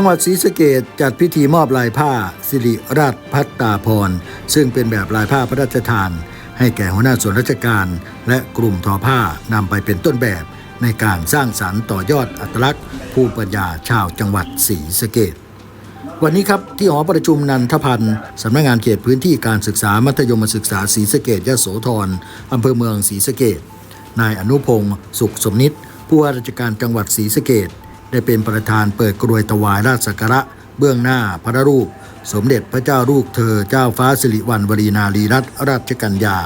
จังหวัดศรีสะเกดจัดพิธีมอบลายผ้า สิริราชพัตตาพร ซึ่งเป็นแบบลายผ้าพระราชทาน ให้แก่หัวหน้าส่วนราชการ และกลุ่มทอผ้านำไปเป็นต้นแบบในการสร้างสรรค์ต่อยอดอัตลักษณ์ ภูมิปัญญาชาวจังหวัดศรีสะเกดวันนี้ครับที่หอประชุมนันทพันธ์สำนักงานเขตพื้นที่การศึกษามัธยมศึกษาศรีสะเกดยะโสธรอำเภอเมืองศรีสะเกดนายอนุพงศ์สุขสมนิตผู้ว่าราชการจังหวัดศรีสะเกด ได้เป็นประธานเปิดกรวยถวายราชสักการะ เบื้องหน้าพระรูป สมเด็จพระเจ้าลูกเธอเจ้าฟ้าสิริวัณวรีนารีรัตนราชกัญญา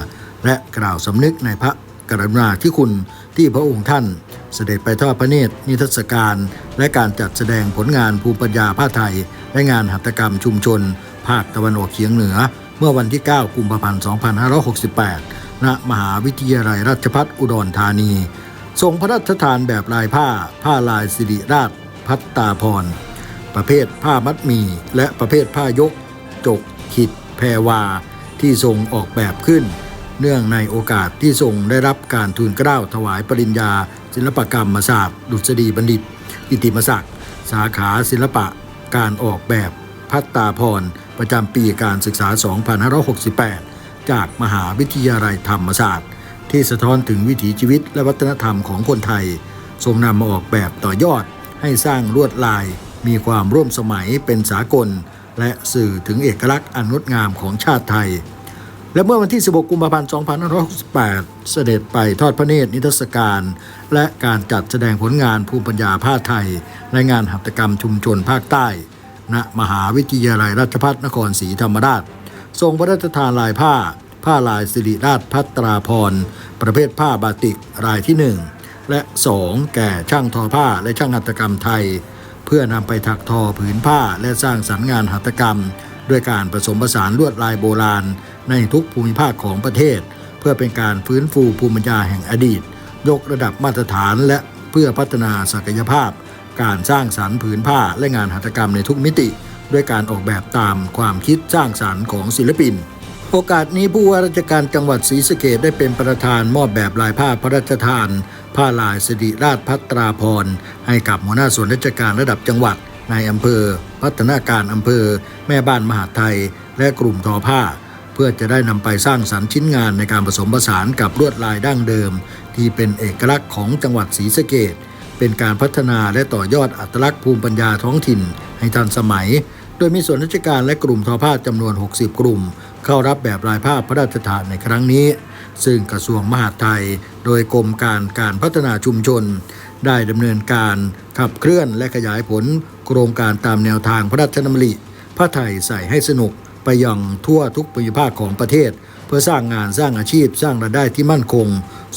และกล่าวสำนึกในพระกรุณาธิคุณที่พระองค์ท่าน เสด็จไปทอดพระเนตรนิทรรศการ และการจัดแสดงผลงานภูมิปัญญาผ้าไทย และงานหัตถกรรมชุมชน ภาคตะวันออกเฉียงเหนือ เมื่อวันที่ 9 กุมภาพันธ์ 2568 ณ มหาวิทยาลัยราชภัฏอุดรธานี ทรงพระราชทานแบบลายผ้า ผ้าลายสิริราช พัตตาพร ประเภทผ้ามัดมีและประเภทผ้ายก จก ขิด แพรวา ที่ทรงออกแบบขึ้น เนื่องในโอกาสที่ทรงได้รับการทูลเกล้าถวายปริญญา ศิลปกรรมศาสตร์ ดุษฎีบัณฑิต อิติมศักดิ์ สาขาศิลปะ การออกแบบพัตตาพร ประจำปีการศึกษา 2568 จากมหาวิทยาลัยธรรมศาสตร์ ที่สะท้อนถึงวิถีชีวิตและวัฒนธรรมของคนไทย ทรงนำมาออกแบบต่อยอด ให้สร้างลวดลาย มีความร่วมสมัยเป็นสากล และสื่อถึงเอกลักษณ์อันงดงามของชาติไทย และเมื่อวันที่ 16 กุมภาพันธ์ 2568 เสด็จไปทอดพระเนตรนิทรรศการ และการจัดแสดงผลงานภูมิปัญญาผ้าไทยและงานหัตถกรรมชุมชนภาคใต้ ณ มหาวิทยาลัยราชภัฏนครศรีธรรมราช ทรงพระราชทานลายผ้า ผ้าลายสิริราชพัตราพร ประเภทผ้าบาติกรายที่ 1 และ 2 แก่ช่างทอผ้าและช่างหัตถกรรมไทย เพื่อนำไปถักทอผืนผ้าและสร้างสรรค์งานหัตถกรรม ด้วยการผสมผสานลวดลายโบราณ ในทุกภูมิภาคของประเทศ เพื่อเป็นการฟื้นฟูภูมิปัญญาแห่งอดีต ยกระดับมาตรฐานและเพื่อพัฒนาศักยภาพ การสร้างสรรค์ผืนผ้าและงานหัตถกรรมในทุกมิติ ด้วยการออกแบบตามความคิดสร้างสรรค์ของศิลปิน โอกาสนี้ผู้ว่าราชการจังหวัดศรีสะเกดได้เป็นประธานมอบแบบลายผ้าพระราชทาน ผ้าลายสิริราชพัตราพรให้กับหัวหน้าส่วนราชการระดับจังหวัดนายอำเภอ พัฒนาการอำเภอ แม่บ้านมหาไทย และกลุ่มทอผ้า เพื่อจะได้นำไปสร้างสรรค์ชิ้นงานในการผสมผสานกับลวดลายดั้งเดิม ที่เป็นเอกลักษณ์ของจังหวัดศรีสะเกดเป็นการพัฒนาและต่อยอดอัตลักษณ์ภูมิปัญญาท้องถิ่น ให้ทันสมัย ดยมีส่วนราชการและกลุ่มทอผ้าจำนวน 60 กลุ่ม เข้ารับแบบลายผ้าพระราชทานในครั้งนี้ ซึ่งกระทรวงมหาดไทย โดยกรมการการพัฒนาชุมชน ได้ดำเนินการขับเคลื่อนและขยายผลโครงการตามแนวทางพระราชดำริผ้าไทยใส่ให้สนุกไปยังทั่วทุกภูมิภาคของประเทศ เพื่อสร้างงานสร้างอาชีพสร้างรายได้ที่มั่นคง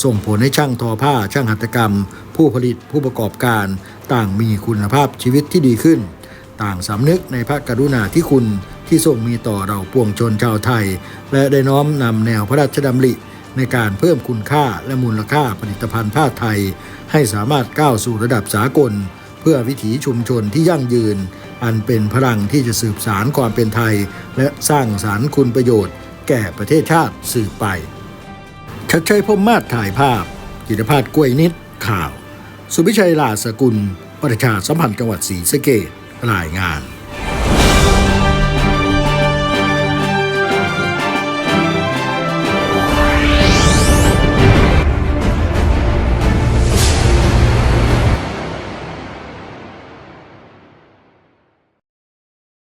ส่งผลให้ช่างทอผ้าช่างหัตถกรรม ผู้ผลิตผู้ประกอบการ ต่างมีคุณภาพชีวิตที่ดีขึ้น ต่างสำนึกในพระกรุณาธิคุณที่ทรงมีต่อเราปวงชนชาวไทย และได้น้อมนำแนวพระราชดำริ ในการเพิ่มคุณค่าและมูลค่าผลิตภัณฑ์ผ้าไทย ให้สามารถก้าวสู่ระดับสากล เพื่อวิถีชุมชนที่ยั่งยืน อันเป็นพลังที่จะสืบสารความเป็นไทย และสร้างสารรค์คุณประโยชน์ แก่ประเทศชาติสืบไปชัดชัยพรมมาศถ่ายภาพ จิตภาพกล้วยนิดข่าว สุพิชัยลาสกุล ประชาสัมพันธ์จังหวัดศรีสะเกษ รายงาน